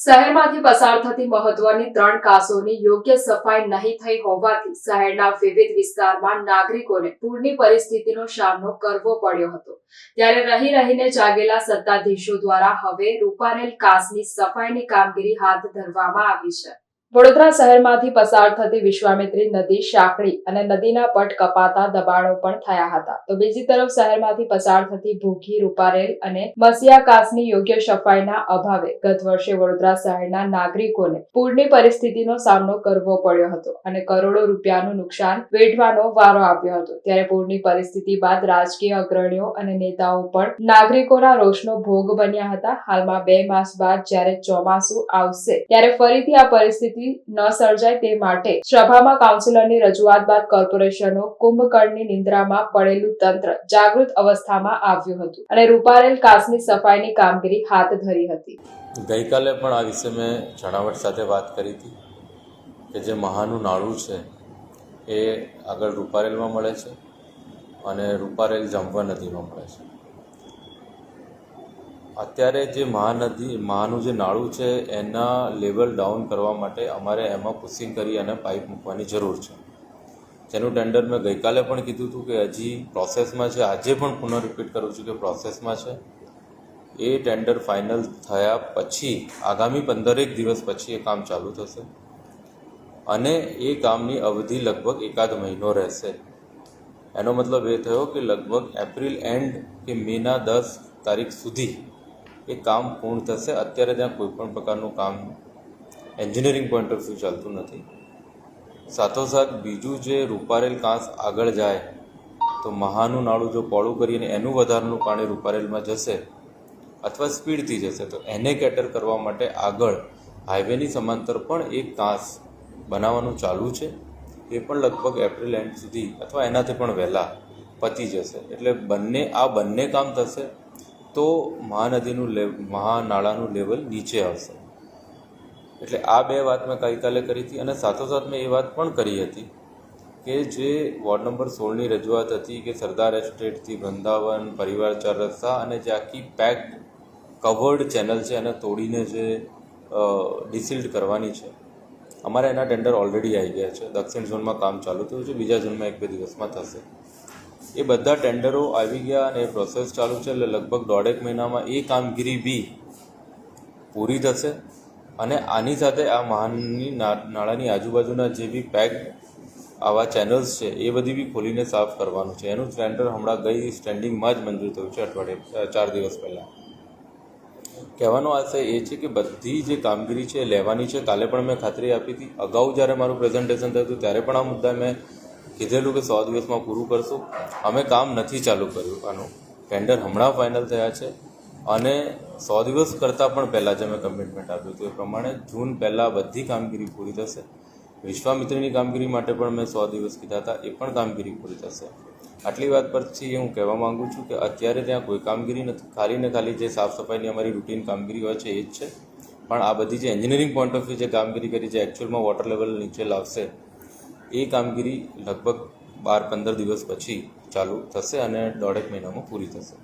શહેરમાંથી પસાર થતી મહત્વની ત્રણ કાસોની યોગ્ય સફાઈ નહીં થઈ હોવાથી શહેરના વિવિધ વિસ્તારમાં નાગરિકોને પૂરની પરિસ્થિતિનો સામનો કરવો પડ્યો હતો. ત્યારે રહી રહીને જાગેલા સત્તાધીશો દ્વારા હવે રૂપારેલ કાસની સફાઈની કામગીરી હાથ ધરવામાં આવી છે. વડોદરા શહેરમાંથી પસાર થતી વિશ્વામિત્રી નદી શાકડી અને નદીના પટ કપાતા દબાણો પણ થયા હતા. તો બીજી તરફ શહેરમાંથી પસાર થતી ભૂખી રૂપારેલ અને મસિયા કાસની યોગ્ય સફાઈના અભાવે ગત વર્ષે વડોદરા શહેરના નાગરિકોને પૂરની પરિસ્થિતિનો સામનો કરવો પડ્યો હતો અને કરોડો રૂપિયાનું નુકસાન વેઠવાનો વારો આવ્યો હતો. ત્યારે પૂરની પરિસ્થિતિ બાદ રાજકીય અગ્રણીઓ અને નેતાઓ પણ નાગરિકોના રોષનો ભોગ બન્યા હતા. હાલમાં બે માસ બાદ જ્યારે ચોમાસું આવશે, ત્યારે ફરીથી આ પરિસ્થિતિ ન સર્જાય તે માટે સભામાં કાઉન્સિલરની રજૂઆત બાદ કોર્પોરેશનો કુંભકર્ણની નિંદ્રામાં પડેલું તંત્ર જાગૃત અવસ્થામાં આવ્યું હતું અને રૂપારેલ કાસની સફાઈની કામગીરી હાથ ધરી હતી. ગઈકાલે પણ આ વિશે મેં જણાવટ સાથે વાત કરી હતી કે જે મહાનું નાળું છે એ આગળ રૂપારેલમાં મળે છે અને રૂપારેલ જમવા નદીમાં મળે છે. અત્યારે જે મહાનદી, મહાનું જે નાળું છે, એના લેવલ ડાઉન કરવા માટે અમારે એમાં પુસિંગ કરી અને પાઇપ મૂકવાની જરૂર છે. જેનું ટેન્ડર મેં ગઈકાલે પણ કીધું હતું કે હજી પ્રોસેસમાં છે. આજે પણ પુનઃ રિપીટ કરું છું કે પ્રોસેસમાં છે. એ ટેન્ડર ફાઇનલ થયા પછી, આગામી પંદરેક દિવસ પછી એ કામ ચાલુ થશે. અને એ કામની અવધિ લગભગ એકાદ મહિનો રહેશે. એનો મતલબ એ થયો કે લગભગ એપ્રિલ એન્ડ કે મેના દસ તારીખ સુધી એ કામ પૂર્ણ થશે. અત્યારે ત્યાં કોઈપણ પ્રકારનું કામ એન્જિનિયરિંગ પોઈન્ટ ઓફ વ્યૂ ચાલતું નથી. સાથોસાથ બીજું જે રૂપારેલ કાંસ આગળ જાય, તો મહાનું નાળું જો પોળું કરીને એનું વધારાનું પાણી રૂપારેલમાં જશે અથવા સ્પીડથી જશે, તો એને કેટર કરવા માટે આગળ હાઈવેની સમાંતર પણ એક કાંસ બનાવવાનું ચાલુ છે. એ પણ લગભગ એપ્રિલ એન્ડ સુધી અથવા એનાથી પણ વહેલા પતી જશે. એટલે બંને, આ બંને કામ થશે. તો મહાનદીનું લે મહાનાળાનું લેવલ નીચે આવશે. એટલે આ બે વાત મેં ગઈકાલે કરી હતી અને સાથોસાથ મેં એ વાત પણ કરી હતી કે જે વોર્ડ નંબર સોળની રજૂઆત હતી કે સરદાર એસ્ટેટથી વૃંદાવન પરિવાર ચાર રસ્તા અને જે આખી પેક કવર્ડ ચેનલ છે એને તોડીને જે ડિસિલ્ડ કરવાની છે. અમારે એના ટેન્ડર ઓલરેડી આવી ગયા છે. દક્ષિણ ઝોનમાં કામ ચાલુ થયું છે. બીજા ઝોનમાં એક બે દિવસમાં થશે. એ બધા ટેન્ડરો આવી ગયા અને પ્રોસેસ ચાલુ છે. એટલે લગભગ દોઢેક મહિનામાં એ કામગીરી બી પૂરી થશે. અને આની સાથે આ મહાનની નાળાની આજુબાજુના જે બી પેક આવા ચેનલ્સ છે, એ બધી બી ખોલીને સાફ કરવાનું છે. એનું ટેન્ડર હમણાં ગઈ સ્ટેન્ડિંગમાં જ મંજૂર થયું છે અઠવાડિયે ચાર દિવસ પહેલાં. કહેવાનો આશય એ છે કે બધી જે કામગીરી છે લેવાની છે. કાલે પણ મેં ખાતરી આપી હતી. અગાઉ જ્યારે મારું પ્રેઝન્ટેશન થયું ત્યારે પણ આ મુદ્દા મેં કીધેલું કે સો દિવસમાં પૂરું કરશું. અમે કામ નથી ચાલુ કર્યું. આનું ટેન્ડર હમણાં ફાઇનલ થયા છે. અને સો દિવસ કરતાં પણ પહેલાં જે મેં કમિટમેન્ટ આપ્યું હતું. એ પ્રમાણે જૂન પહેલાં બધી કામગીરી પૂરી થશે. વિશ્વામિત્રીની કામગીરી માટે પણ મેં સો દિવસ કીધા હતા. એ પણ કામગીરી પૂરી થશે. આટલી વાત પરથી હું કહેવા માગું છું કે અત્યારે ત્યાં કોઈ કામગીરી નથી. ખાલી ને ખાલી જે સાફ સફાઈની અમારી રૂટીન કામગીરી હોય છે, એ જ છે. પણ આ બધી જે એન્જિનિયરિંગ પોઈન્ટ ઓફ વ્યૂ જે કામગીરી કરી જે એકચ્યુઅલમાં વોટર લેવલ નીચે લાવશે એ કામગીરી લગભગ બાર પંદર દિવસ પછી ચાલુ થશે અને દોઢેક મહિનામાં પૂરી થશે.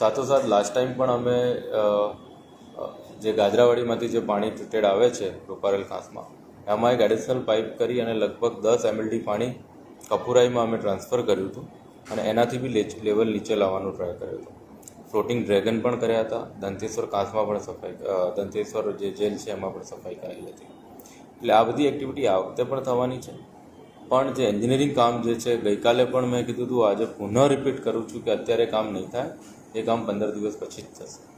સાથોસાથ લાસ્ટ ટાઈમ પણ અમે જે ગાજરાવાડીમાંથી જે પાણી ટ્રીટેડ આવે છે રૂપારેલ ખાંસમાં, એમાં એક એડિશનલ પાઇપ કરી અને લગભગ દસ એમએલડી પાણી કપુરાઈમાં અમે ટ્રાન્સફર કર્યું હતું અને એનાથી બી લેવલ નીચે લાવવાનો ટ્રાય કર્યો હતો. ફ્લોટિંગ ડ્રેગન પણ કર્યા હતા, દંતેશ્વર કાંસમાં પણ સફાઈ દંતેશ્વર જે જેલ છે એમાં પણ સફાઈ કરેલી હતી. એટલે આ બધી એક્ટિવિટી આ વખતે પણ થવાની છે. પણ જે એન્જિનિયરિંગ કામ જે છે, ગઈકાલે પણ મેં કીધું હતું આજે પુનઃ રિપીટ કરું છું કે અત્યારે કામ નહીં થાય, એ કામ પંદર દિવસ પછી જ થશે.